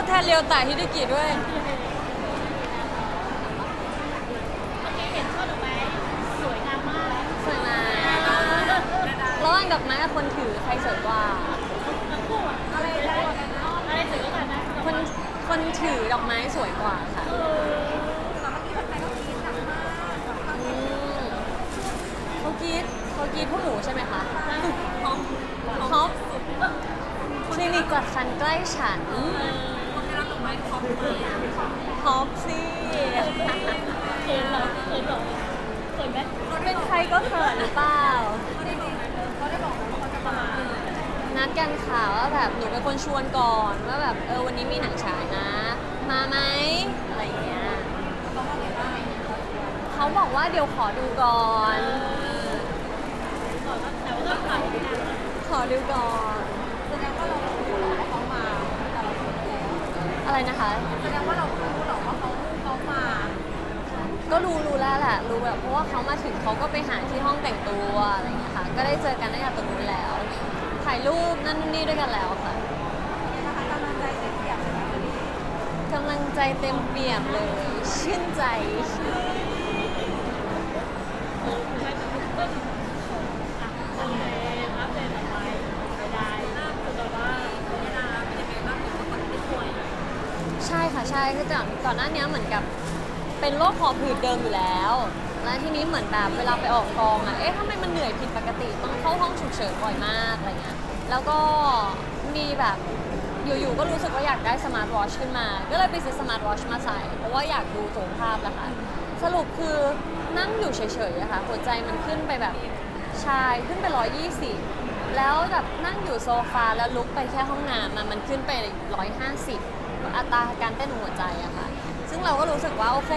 ษแทนเรียวตาฮิดกิด้วย เมื่อกี้เห็นช่อดอกไม้สวยงามมาก สวยมากระหว่างดอกไม้กับคนถือใครสวยกว่า ทั้งคู่อะอะไรได้อะไรสวยกว่ากันนะ คนคนถือดอกไม้สวยกว่าค่ะอืมเขากรีดเขากรีดพวกหนูใช่ไหมคะฮอปฮอปคลินิกจัดฟันใกล้ฉัน ฮอปสิเขินเหรอเขินเหรอเขินไหมเป็นใครก็เขินหรือเปล่าประมาณนัดกันค่ะว่าแบบหนูเป็นคนชวนก่อนว่าแบบเออวันนี้มีหนังฉายนะ มาไหมอะไรอย่างเงี้ยเขาบอกว่าเดี๋ยวขอดูก่อนก่อนว่าแต่ว่าก็ผ่านไปนานแล้วขอดูก่อน อะไรนะคะ แสดงว่าเรารู้หรอว่าเขาเขามาก็รู้รู้แล้วแหละรู้แบบเพราะว่าเขามาถึงเขาก็ไปหาที่ห้องแต่งตัวอะไรอย่างเงี้ยค่ะ ก็ได้เจอกันตั้งแต่ตรงนู้นแล้ว ถ่ายรูปนั่นนู่นนี่ด้วยกันแล้วค่ะเนี่ยนะคะกำลังใจเต็มเปี่ยมเลยนะวันนี้กำลังใจเต็มเปี่ยมเลย ชื่นใจ เออคือให้เป็นเปิ้ลอะโอเคอัปเดตต่อไปไม่ได้น่าคือแบบว่าไม่ได้เป็นยังไงบ้างหรือว่าคนที่ป่วย ใช่ ค่ะใช่คือก่อนก่อนหน้านี้เหมือนกับเป็นโรคหอบหืดเดิมอยู่แล้ว แล้วทีนี้เหมือนแบบเวลาไปออกกองอะเอ๊ะทำไมมันเหนื่อยผิดปกติต้องเข้าห้องฉุกเฉินบ่อยมากอะไรเงี้ยแล้วก็มีแบบอยู่ๆก็รู้สึกว่าอยากได้สมาร์ทวอชขึ้นมา ก็เลยไปซื้อสมาร์ทวอชมาใส่ เพราะว่าอยากดูสุขภาพนะคะ สรุปคือนั่งอยู่เฉยๆอะค่ะหัวใจมันขึ้นไปแบบชายขึ้นไป 120 แล้วแบบนั่งอยู่โซฟาแล้วลุกไปแค่ห้องน้ำมันขึ้นไป 150 อัตราการเต้นของหัวใจอะค่ะ ซึ่งเราก็รู้สึกว่าโอเค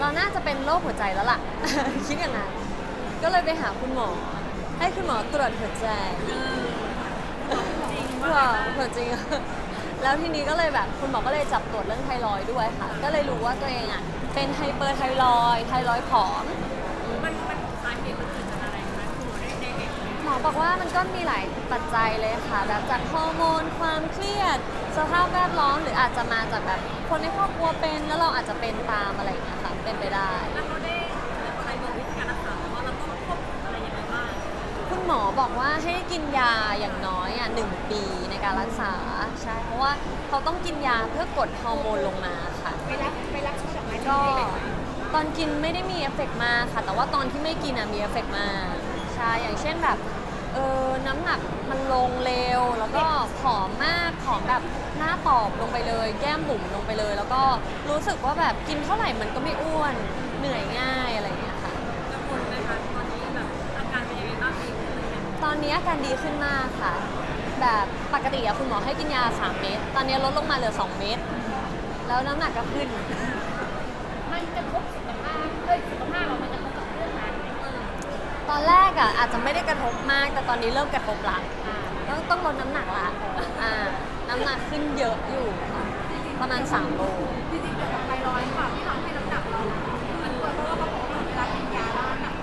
เราน่าจะเป็นโรคหัวใจแล้วล่ะ คิดอย่างนั้น ก็เลยไปหาคุณหมอ ให้คุณหมอตรวจหัวใจค่ะหัวจริง แล้วทีนี้ก็เลยแบบคุณหมอก็เลยจับตรวจเรื่องไทรอยด์ด้วยค่ะ ก็เลยรู้ว่าตัวเองอะเป็นไฮเปอร์ไทรอยด์ไทรอยด์ผอม บอกว่ามันก็มีหลายปัจจัยเลยค่ะ แบบจากฮอร์โมน ความเครียด สภาพแวดล้อมหรืออาจจะมาจากแบบคนในครอบครัวเป็นแล้วเราอาจจะเป็นตามอะไรอย่างเงี้ยค่ะเป็นไปได้ แล้วเขาได้อะไรบอกวิธีการรักษาไหมว่าเราต้องควบคุมอะไรยังไงบ้างคุณหมอบอกว่าให้กินยาอย่างน้อยอะหนึ่งปีในการรักษาใช่เพราะว่าเขาต้องกินยาเพื่อกดฮอร์โมนลงมาค่ะ ไปรับไปรับชุดดอกไม้ก็ตอนกินไม่ได้มีเอฟเฟกต์มากค่ะ แต่ว่าตอนที่ไม่กินอะมีเอฟเฟกต์มากใช่อย่างเช่นแบบเออ น้ำหนักมันลงเร็ว แล้วก็ผอมมากผอมแบบหน้าตอบลงไปเลย แก้มบุ๋มลงไปเลย แล้วก็รู้สึกว่าแบบกินเท่าไหร่มันก็ไม่อ้วน เหนื่อยง่ายอะไรอย่างเงี้ยค่ะ กังวลไหมคะตอนนี้แบบอาการเป็นยังไงบ้างดีขึ้นไหมตอนนี้อาการดีขึ้นมากค่ะ แบบปกติอะคุณหมอให้กินยา 3 เม็ด ตอนนี้ลดลงมาเหลือ 2 เม็ด แล้วน้ำหนักก็ขึ้น มันกระทบสุขภาพเอ้ยสุขภาพเรามันกระทบกับเรื่องงานไหม ตอนแรกอะอาจจะไม่ได้กระทบมาก แต่ตอนนี้เริ่มกระทบละต้องต้องลดน้ำหนักละอ่าน้ำหนักขึ้นเยอะอยู่ค่ะประมาณ3โลจริงๆเกี่ยวกับไทรอยด์ค่ะที่ทำให้น้ำหนักเรามันเกิดเพราะว่าเขาบอกว่าเวลากินยาแล้วน้ำหนัก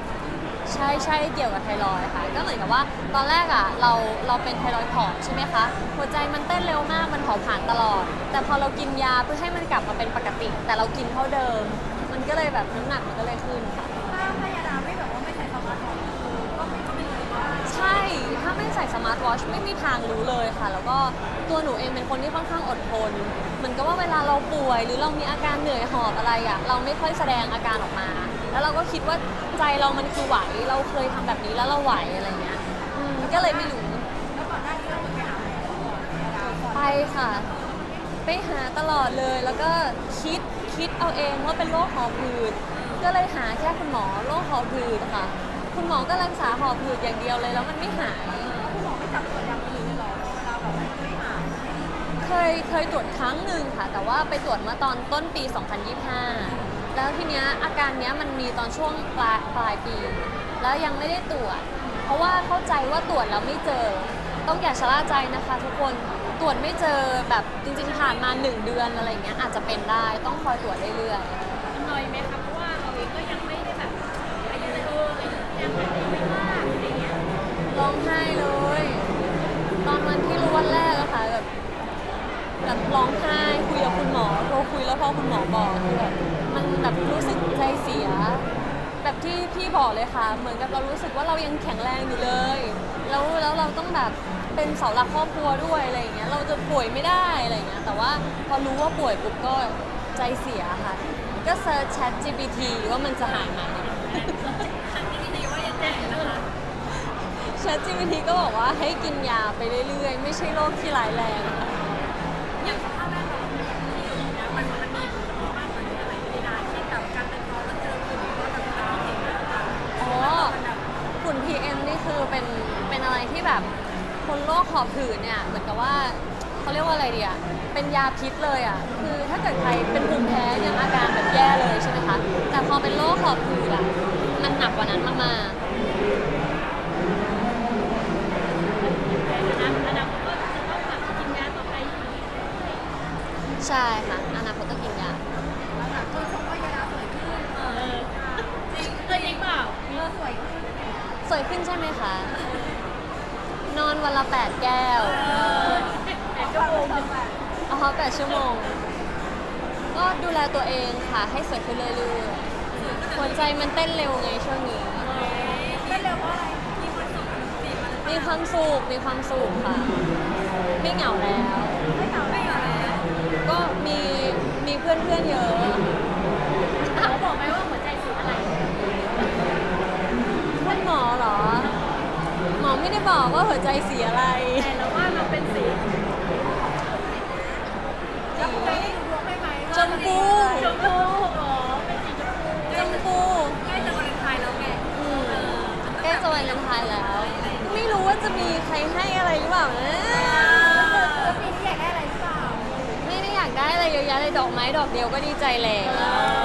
ใช่ใช่เกี่ยวกับไทรอยด์ค่ะ ก็เหมือนกับว่าตอนแรกอะเราเราเป็นไทรอยด์ผอมใช่ไหมคะ หัวใจมันเต้นเร็วมากมันเผาผลาญตลอด แต่พอเรากินยาเพื่อให้มันกลับมาเป็นปกติ แต่เรากินเท่าเดิม มันก็เลยแบบน้ำหนักมันก็เลยขึ้นค่ะ ไม่ใส่สมาร์ทวอชไม่มีทางรู้เลยค่ะ แล้วก็ตัวหนูเองเป็นคนที่ค่อนข้างอดทน เหมือนกับว่าเวลาเราป่วย หรือเรามีอาการเหนื่อยหอบอะไรอะเราไม่ค่อยแสดงอาการออกมา แล้วเราก็คิดว่าใจเรามันคือไหว เราเคยทำแบบนี้แล้วเราไหวอะไรเงี้ยอืมก็เลยไม่รู้ไปค่ะ ไปหาตลอดเลย แล้วก็คิดคิดเอาเองว่าเป็นโรคหอบหืด ก็เลยหาแค่คุณหมอโรคหอบหืดค่ะ คุณหมอก็รักษาหอบหืดอย่างเดียวเลยแล้วมันไม่หาย คุณหมอไม่จับตัวอย่างอื่นเลยเหรอเวลาแบบไม่หายเคยเคยตรวจครั้งหนึ่งค่ะ แต่ว่าไปตรวจเมื่อตอนต้นปี 2025 แล้วทีเนี้ยอาการเนี้ยมันมีตอนช่วงปลายปลายปี แล้วยังไม่ได้ตรวจ เพราะว่าเข้าใจว่าตรวจแล้วไม่เจอ ต้องอย่าชะล่าใจนะคะ ทุกคนตรวจไม่เจอแบบจริงๆผ่านมา 1 เดือนอะไรเงี้ยอาจจะเป็นได้ต้องคอยตรวจเรื่อยๆ มันน้อยไหมคะเพราะว่าเราเองก็ยังไม่ได้แบบอายุเอออายุยังไม่ได้ไม่มากอะไรเงี้ย ร้องไห้เลยตอนวันที่รู้วันแรกอะค่ะแบบแบบรอคุณหมอบอกคือแบบมันแบบรู้สึกใจเสีย แบบที่พี่บอกเลยค่ะ เหมือนกับเรารู้สึกว่าเรายังแข็งแรงอยู่เลย แล้วแล้วเราต้องแบบเป็นเสาหลักครอบครัวด้วยอะไรอย่างเงี้ยเราจะป่วยไม่ได้อะไรอย่างเงี้ยแต่ว่าพอรู้ว่าป่วยปุ๊บก็ใจเสียค่ะ ก็เซิร์ช Chat GPT ว่ามันจะหายไหมฉันที่ดีว่ายังไงนะคะ Chat GPT ก็บอกว่าให้กินยาไปเรื่อยๆ ไม่ใช่โรคที่ร้ายแรงค่ะ อะไรที่แบบคนโรคหอบหืดเนี่ยเหมือนกับว่าเขาเรียกว่าอะไรดีอะเป็นยาพิษเลยอะคือถ้าเกิดใครเป็นภูมิแพ้เนี่ยอาการแบบแย่เลยใช่ไหมคะแต่พอเป็นโรคหอบหืดอะมันหนักกว่านั้นมากแต่อนาอนาคตก็จะต้องแบบกินยาต่อไปอยู่ๆใช่ค่ะอนาคตต้องกินยาแล้วแบบคนชมว่ายาดาสวยขึ้นเออจริงเคยจริงเปล่าเออสวยขึ้นสวยขึ้นใช่ไหมคะ นอนวันละ 8 แก้วแต่ก็โอมเอาแปดชั่วโมง ก็ดูแลตัวเองค่ะ ให้สวยขึ้นเรื่อยๆหัวใจมันเต้นเร็วไงช่วงนี้เป็นเร็วว่าอะไรมีความสุข มีความสุขค่ะ ไม่เหงาแล้วไม่เหงาไม่เหงาแล้วก็มีมีเพื่อนเพื่อนๆเยอะหมอบอกไหมว่าหัวใจสูงอะไร คุณหมอเหรอ หมอ ไม่ได้บอกว่าหัวใจเสียอะไร แต่เราว่าเราเป็นสีแล้วคุณได้ดูดวงได้ไหมชมพู ชมพูเหรอเป็นสีชมพูชมพูใกล้จะวาเลนไทน์แล้วไงอืมใกล้จะวันเลนไทน์แล้ว ไม่รู้ว่าจะมีใครให้อะไรหรือเปล่านะแล้วปีนี้อยากได้อะไรหรือเปล่า ไม่ได้อยากได้อะไรเยอะแยะเลยดอกไม้ดอกเดียวก็ดีใจแล้วเออ